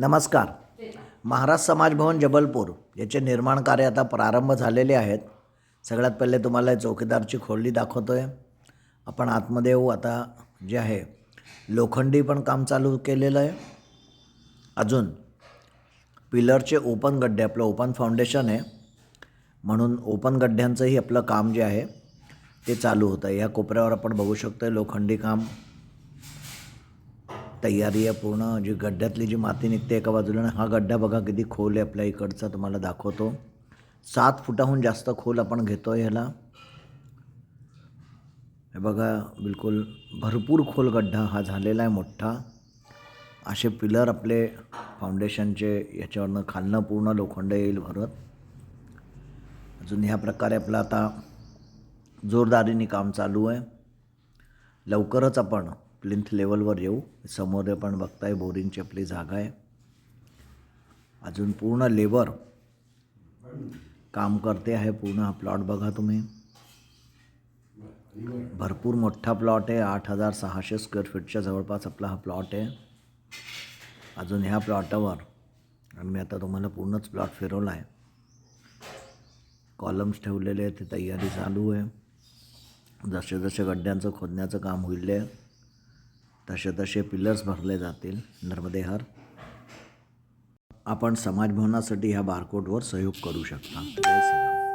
नमस्कार. महाराज समाज भवन जबलपूर याचे निर्माण कार्य आता प्रारंभ झालेले आहेत. सगळ्यात पहिले तुम्हाला चौकीदारची खोली दाखवतो आहे आपण आतमध्ये येऊ. आता जे आहे लोखंडी पण काम चालू केलेलं आहे. अजून पिलरचे ओपन गड्डे आपलं ओपन फाउंडेशन आहे. म्हणून ओपन गड्ड्यांचंही आपलं काम जे आहे ते चालू होतं. या कोपऱ्यावर आपण बघू शकतो आहे लोखंडी काम. तयारी आहे पूर्ण. जी गड्ड्यातली जी माती निघते एका बाजूला आणि हा गड्डा बघा किती खोल आहे आपल्या इकडचा तुम्हाला दाखवतो. सात फुटाहून जास्त खोल आपण घेतो आहे ह्याला. हे बघा बिलकुल भरपूर खोल गड्डा हा झालेला आहे मोठा. असे पिलर आपले फाउंडेशनचे याच्यावरनं खालनं पूर्ण लोखंड येईल भरत. अजून ह्या प्रकारे आपलं आता जोरदारीने काम चालू आहे. लवकरच आपण प्लिंथ लेवलवर येऊ. समोर पण बघताय बोरिंगची आपली जागा आहे. अजून पूर्ण लेबर काम करते आहे पूर्ण हा प्लॉट बघा तुम्ही. भरपूर मोठा प्लॉट आहे आठ हजार सहाशे स्क्वेअर फीटच्या जवळपास आपला हा प्लॉट आहे. अजून ह्या प्लॉटावर आणि मी आता तुम्हाला पूर्णच प्लॉट फिरवला आहे. कॉलम्स ठेवलेले आहेत ते तयारी चालू आहे. जसे जसे गड्ड्यांचं खोदण्याचं काम होईल आहे. तसे तसे पिलर्स भरले जातील नर्मदेहर. आपण समाज भवनासाठी ह्या बारकोडवर सहयोग करू शकता. जय श्रीराम.